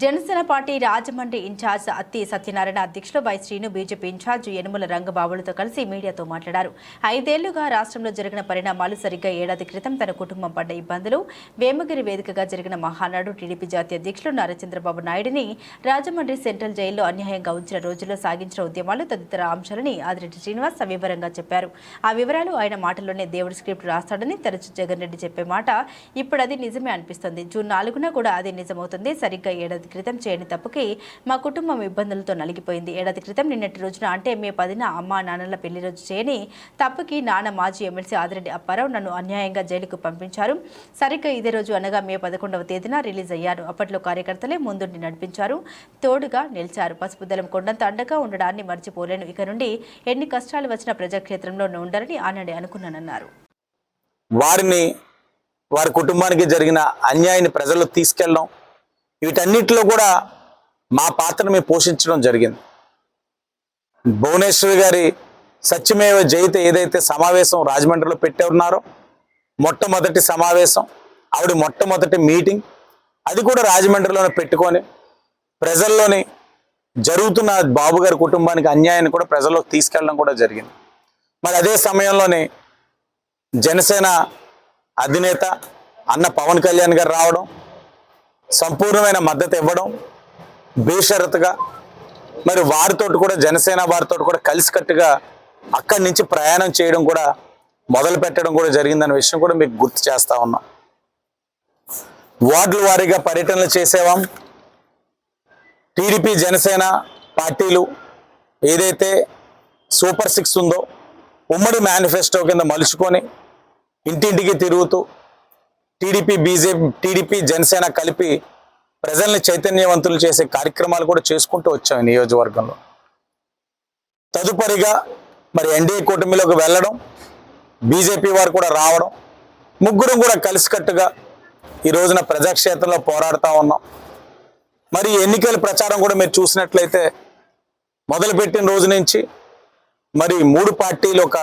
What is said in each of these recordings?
Janasena party Rajahmundry incharge Atti Satyanarayana అధ్యక్షులు Y Srinu BJP incharge Yanamala రంగబాబులతో కలిసి మీడియాతో మాట్లాడారు. ఐదేళ్ళుగా రాష్ట్రంలో జరిగిన పరిణామాలు సరిగ్గా ఏడాది క్రితం తన కుటుంబం పడ్డ ఇబ్బందులు వేమగిరి వేదికగా జరిగిన మహానాడు టీడీపీ జాతీయ అధ్యక్షులు నారా చంద్రబాబు నాయుడిని రాజమండ్రి సెంట్రల్ జైల్లో అన్యాయంగా ఉంచిన రోజుల్లో సాగించిన ఉద్యమాలు తదితర అంశాలని ఆదిరెడ్డి శ్రీనివాస్ సవివరంగా చెప్పారు. ఆ వివరాలు ఆయన మాటల్లోనే దేవుడి స్క్రిప్ట్ రాస్తాడని తరచు జగన్ రెడ్డి చెప్పే మాట ఇప్పుడు అది నిజమే అనిపిస్తుంది. జూన్ నాలుగున కూడా అది నిజమవుతుంది. సరిగ్గా ఏడాది క్రితం చేయని తప్పుకి మా కుటుంబం ఇబ్బందులతో నలిగిపోయింది. ఏడాది క్రితం నిన్నటి రోజున అంటే మే పదిన అమ్మ నాన్నల పెళ్ళి రోజు చేయని తప్పుకి నాన్న మాజీ ఎమ్మెల్సీ ఆదిరెడ్డి అప్పారావు నన్ను అన్యాయంగా జైలుకు పంపించారు. సరిగ్గా ఇదే రోజు అనగా మే పదకొండవ తేదీన రిలీజ్ అయ్యారు. అప్పట్లో కార్యకర్తలే ముందుండి నడిపించారు. తోడుగా నిలిచారు. పసుపు దళం కొండంత అండగా ఉండడాన్ని మర్చిపోలేను. ఇక నుండి ఎన్ని కష్టాలు వచ్చినా ప్రజాక్షేత్రంలో ఉండాలని ఆనాడే అనుకున్నానన్నారు. వారిని వారి కుటుంబానికి జరిగిన అన్యాయాన్ని ప్రజల్లో తీసుకెళ్ళడం వీటన్నిటిలో కూడా మా పాత్రను మేము పోషించడం జరిగింది. భువనేశ్వరి గారి సత్యమేవ జయిత ఏదైతే సమావేశం రాజమండ్రిలో పెట్టే ఉన్నారో మొట్టమొదటి సమావేశం ఆవిడ మొట్టమొదటి మీటింగ్ అది కూడా రాజమండ్రిలోనే పెట్టుకొని ప్రజల్లోని జరుగుతున్న బాబు గారి కుటుంబానికి అన్యాయాన్ని కూడా ప్రజల్లో తీసుకెళ్ళడం కూడా జరిగింది. మరి అదే సమయంలోనే జనసేన అధినేత అన్న పవన్ కళ్యాణ్ గారు రావడం సంపూర్ణమైన మద్దతు ఇవ్వడం బేషరతుగా మరి వారితో కూడా జనసేన వారితో కూడా కలిసికట్టుగా అక్కడి నుంచి ప్రయాణం చేయడం కూడా మొదలు పెట్టడం కూడా జరిగిందనే విషయం కూడా మీకు గుర్తు చేస్తా ఉన్నాం. వార్డుల వారీగా పర్యటనలు చేసేవాం. టీడీపీ జనసేన పార్టీలు ఏదైతే సూపర్ సిక్స్ ఉందో ఉమ్మడి మేనిఫెస్టో కింద మలుచుకొని ఇంటింటికి తిరుగుతూ టీడీపీ బీజేపీ టీడీపీ జనసేన కలిపి ప్రజల్ని చైతన్యవంతులు చేసే కార్యక్రమాలు కూడా చేసుకుంటూ వచ్చాం ఈ నియోజకవర్గంలో. తదుపరిగా మరి ఎన్డీఏ కూటమిలోకి వెళ్ళడం బీజేపీ వారు కూడా రావడం ముగ్గురం కూడా కలిసికట్టుగా ఈ రోజున ప్రజాక్షేత్రంలో పోరాడుతూ ఉన్నాం. మరి ఎన్నికల ప్రచారం కూడా మీరు చూసినట్లయితే మొదలుపెట్టిన రోజు నుంచి మరి మూడు పార్టీలు ఒక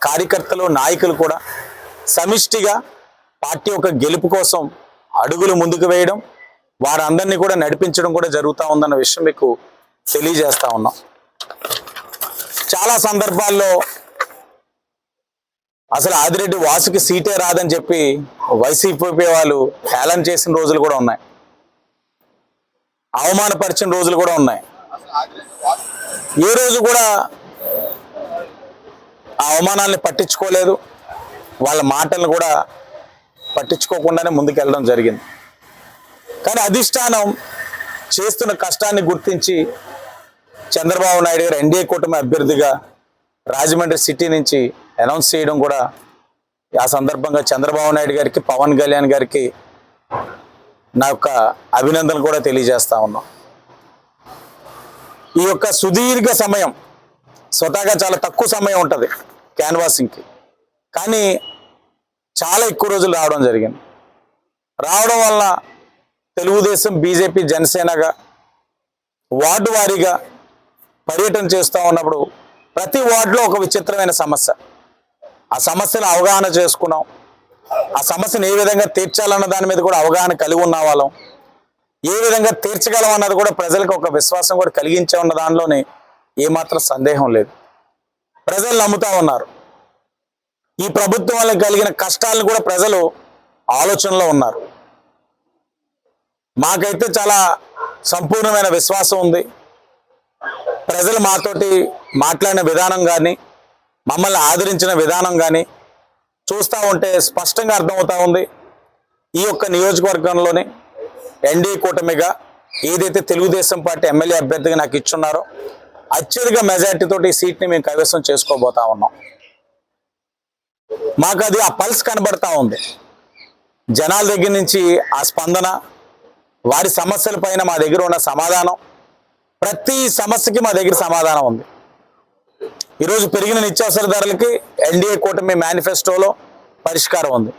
కార్యకర్తలు నాయకులు కూడా సమిష్టిగా పార్టీ యొక్క గెలుపు కోసం అడుగులు ముందుకు వేయడం వారందరినీ కూడా నడిపించడం కూడా జరుగుతూ ఉందన్న విషయం మీకు తెలియజేస్తా ఉన్నాం. చాలా సందర్భాల్లో అసలు ఆదిరెడ్డి వాసుకి సీటే రాదని చెప్పి వైసీపీ వాళ్ళు హేళన చేసిన రోజులు కూడా ఉన్నాయి. అవమానపరిచిన రోజులు కూడా ఉన్నాయి. ఏ రోజు కూడా ఆ అవమానాల్ని పట్టించుకోలేదు. వాళ్ళ మాటలను కూడా పట్టించుకోకుండానే ముందుకెళ్ళడం జరిగింది. కానీ అధిష్టానం చేస్తున్న కష్టాన్ని గుర్తించి చంద్రబాబు నాయుడు గారు ఎన్డీఏ కూటమి అభ్యర్థిగా రాజమండ్రి సిటీ నుంచి అనౌన్స్ చేయడం కూడా ఆ సందర్భంగా చంద్రబాబు నాయుడు గారికి పవన్ కళ్యాణ్ గారికి నా యొక్క అభినందనలు కూడా తెలియజేస్తా ఉన్నాం. ఈ యొక్క సుదీర్ఘ సమయం స్వతహాగా చాలా తక్కువ సమయం ఉంటుంది క్యాన్వాసింగ్కి. కానీ చాలా ఎక్కువ రోజులు రావడం జరిగింది. రావడం వల్ల తెలుగుదేశం బీజేపీ జనసేనగా వార్డు వారీగా పర్యటన చేస్తూ ఉన్నప్పుడు ప్రతి వార్డులో ఒక విచిత్రమైన సమస్య. ఆ సమస్యను అవగాహన చేసుకున్నాం. ఆ సమస్యను ఏ విధంగా తీర్చాలన్న దాని మీద కూడా అవగాహన కలిగి ఉన్న వాళ్ళం. ఏ విధంగా తీర్చగలం అన్నది కూడా ప్రజలకు ఒక విశ్వాసం కూడా కలిగించే ఉన్న దానిలోనే ఏమాత్రం సందేహం లేదు. ప్రజలు నమ్ముతా ఉన్నారు. ఈ ప్రభుత్వం వల్ల కలిగిన కష్టాలను కూడా ప్రజలు ఆలోచనలో ఉన్నారు. మాకైతే చాలా సంపూర్ణమైన విశ్వాసం ఉంది. ప్రజలు మాతోటి మాట్లాడిన విధానం కానీ మమ్మల్ని ఆదరించిన విధానం కానీ చూస్తూ ఉంటే స్పష్టంగా అర్థమవుతా ఉంది. ఈ యొక్క నియోజకవర్గంలోని ఎన్డీ కూటమిగా ఏదైతే తెలుగుదేశం పార్టీ ఎమ్మెల్యే అభ్యర్థిగా నాకు ఇచ్చున్నారో అత్యధిక మెజార్టీతోటి ఈ సీట్ని మేము కైవసం చేసుకోబోతా ఉన్నాం. మాకు అది ఆ పల్స్ కనబడతా ఉంది. జనాల దగ్గర నుంచి ఆ స్పందన వారి సమస్యల పైన మా దగ్గర ఉన్న సమాధానం ప్రతి సమస్యకి మా దగ్గర సమాధానం ఉంది. ఈరోజు పెరిగిన నిత్యావసర ధరలకి ఎన్డీఏ కూటమి మేనిఫెస్టోలో పరిష్కారం ఉంది.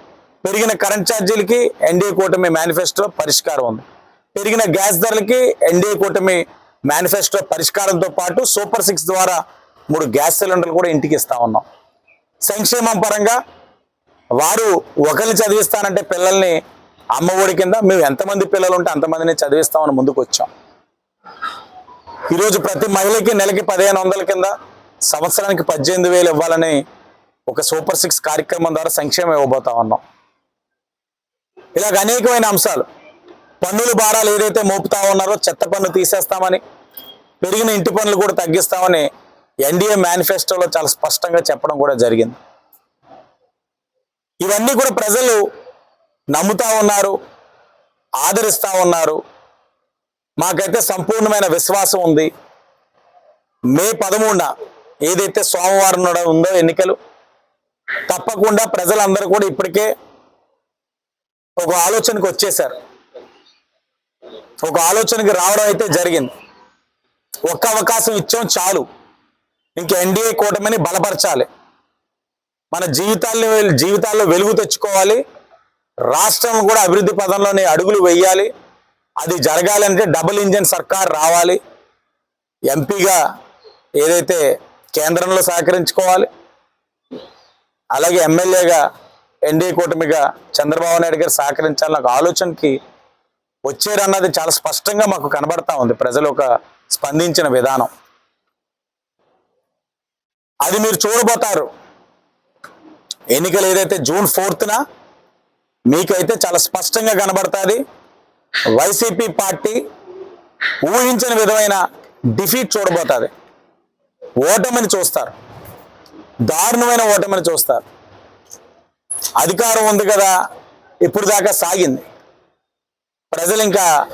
పెరిగిన కరెంట్ ఛార్జీలకి ఎన్డీఏ కూటమి మేనిఫెస్టో పరిష్కారం ఉంది. పెరిగిన గ్యాస్ ధరలకి ఎన్డీఏ కూటమి మేనిఫెస్టో పరిష్కారంతో పాటు సూపర్ సిక్స్ ద్వారా మూడు గ్యాస్ సిలిండర్లు కూడా ఇంటికి ఇస్తా ఉన్నాం. సంక్షేమం పరంగా వారు ఒకరిని చదివిస్తానంటే పిల్లల్ని అమ్మ ఒడి కింద మేము ఎంతమంది పిల్లలు ఉంటే అంతమందిని చదివిస్తామని ముందుకు వచ్చాం ఈరోజు ప్రతి మహిళకి నెలకి పదిహేను వందల కింద సంవత్సరానికి పద్దెనిమిది వేలు ఇవ్వాలని ఒక సూపర్ సిక్స్ కార్యక్రమం ద్వారా సంక్షేమం ఇవ్వబోతా ఉన్నాం. ఇలాగ అనేకమైన అంశాలు. పన్నుల భారాలు ఏదైతే మోపుతా ఉన్నారో చెత్త పన్ను తీసేస్తామని పెరిగిన ఇంటి పనులు కూడా తగ్గిస్తామని ఎన్డీఏ మేనిఫెస్టోలో చాలా స్పష్టంగా చెప్పడం కూడా జరిగింది. ఇవన్నీ కూడా ప్రజలు నమ్ముతా ఉన్నారు ఆదరిస్తూ ఉన్నారు. మాకైతే సంపూర్ణమైన విశ్వాసం ఉంది. మే పదమూడున ఏదైతే సోమవారం నాడు ఉందో ఎన్నికలు తప్పకుండా ప్రజలందరూ కూడా ఇప్పటికే ఒక ఆలోచనకు వచ్చేసారు ఒక ఆలోచనకి రావడం అయితే జరిగింది. ఒక్క అవకాశం ఇచ్చాం చాలు. ఇంకా ఎన్డీఏ కూటమిని బలపరచాలి. మన జీవితాల్లో జీవితాల్లో వెలుగు తెచ్చుకోవాలి. రాష్ట్రం కూడా అభివృద్ధి పదంలోనే అడుగులు వేయాలి. అది జరగాలంటే డబుల్ ఇంజన్ సర్కార్ రావాలి. ఎంపీగా ఏదైతే కేంద్రంలో సహకరించుకోవాలి. అలాగే ఎమ్మెల్యేగా ఎన్డీఏ కూటమిగా చంద్రబాబు నాయుడు గారు సహకరించాలని ఒక ఆలోచనకి వచ్చారన్నది చాలా స్పష్టంగా మాకు కనబడతా ఉంది. ప్రజలు ఒక స్పందించిన విధానం. అది మీరు చూడబోతారు. ఎన్నికలు ఏదైతే జూన్ ఫోర్త్న మీకైతే చాలా స్పష్టంగా కనబడుతుంది. వైసీపీ పార్టీ ఊహించిన విధమైన డిఫీట్ చూడబోతుంది. ఓటమిని చూస్తారు. దారుణమైన ఓటమిని చూస్తారు. అధికారం ఉంది కదా ఇప్పుడు దాకా సాగింది. ప్రజలు ఇంకా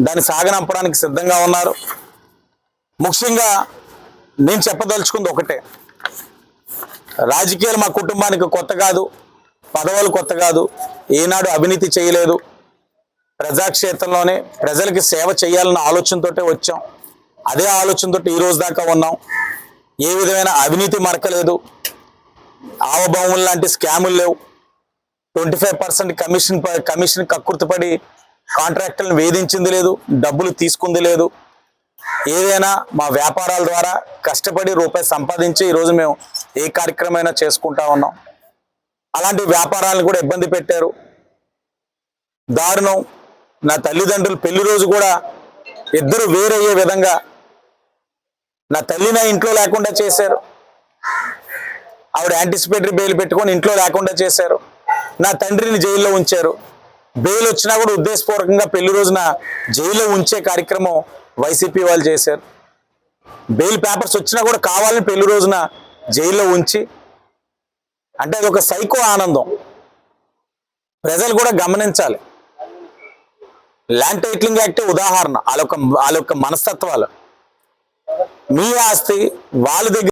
దాన్ని సాగనంపడానికి సిద్ధంగా ఉన్నారు. ముఖ్యంగా నేను చెప్పదలుచుకుంది ఒకటే. రాజకీయాలు మా కుటుంబానికి కొత్త కాదు పదవులు కొత్త కాదు ఏనాడు అవినీతి చేయలేదు. ప్రజాక్షేత్రంలోనే ప్రజలకి సేవ చేయాలన్న ఆలోచనతోటే వచ్చాం. అదే ఆలోచనతో ఈ రోజు దాకా ఉన్నాం. ఏ విధమైన అవినీతి మరకలేదు. ఆవభావం లాంటి స్కాములు లేవు. ట్వంటీ ఫైవ్ పర్సెంట్ కమిషన్ ప- కమిషన్ కక్కుర్తిపడి కాంట్రాక్టర్లను వేధించింది లేదు డబ్బులు తీసుకుంది లేదు. ఏదైనా మా వ్యాపారాల ద్వారా కష్టపడి రూపాయి సంపాదించి ఈరోజు మేము ఏ కార్యక్రమైనా చేసుకుంటా ఉన్నాం. అలాంటి వ్యాపారాలను కూడా ఇబ్బంది పెట్టారు. దారుణం. నా తల్లిదండ్రులు పెళ్ళి రోజు కూడా ఇద్దరు వేరయ్యే విధంగా నా తల్లి నా ఇంట్లో లేకుండా చేశారు. ఆవిడ యాంటిసిపేటరీ బెయిల్ పెట్టుకొని ఇంట్లో లేకుండా చేశారు. నా తండ్రిని జైల్లో ఉంచారు. బెయిల్ వచ్చినా కూడా ఉద్దేశపూర్వకంగా పెళ్ళి రోజున జైల్లో ఉంచే కార్యక్రమం వైసీపీ వాళ్ళు చేశారు. బెయిల్ పేపర్స్ వచ్చినా కూడా కావాలని పెళ్ళి రోజున జైల్లో ఉంచి అంటే అది ఒక సైకో ఆనందం. ప్రజలు కూడా గమనించాలి. ల్యాండ్ టైటిలింగ్ యాక్ట్ ఉదాహరణ వాళ్ళొక యొక్క మనస్తత్వాలు. మీ ఆస్తి వాళ్ళ దగ్గర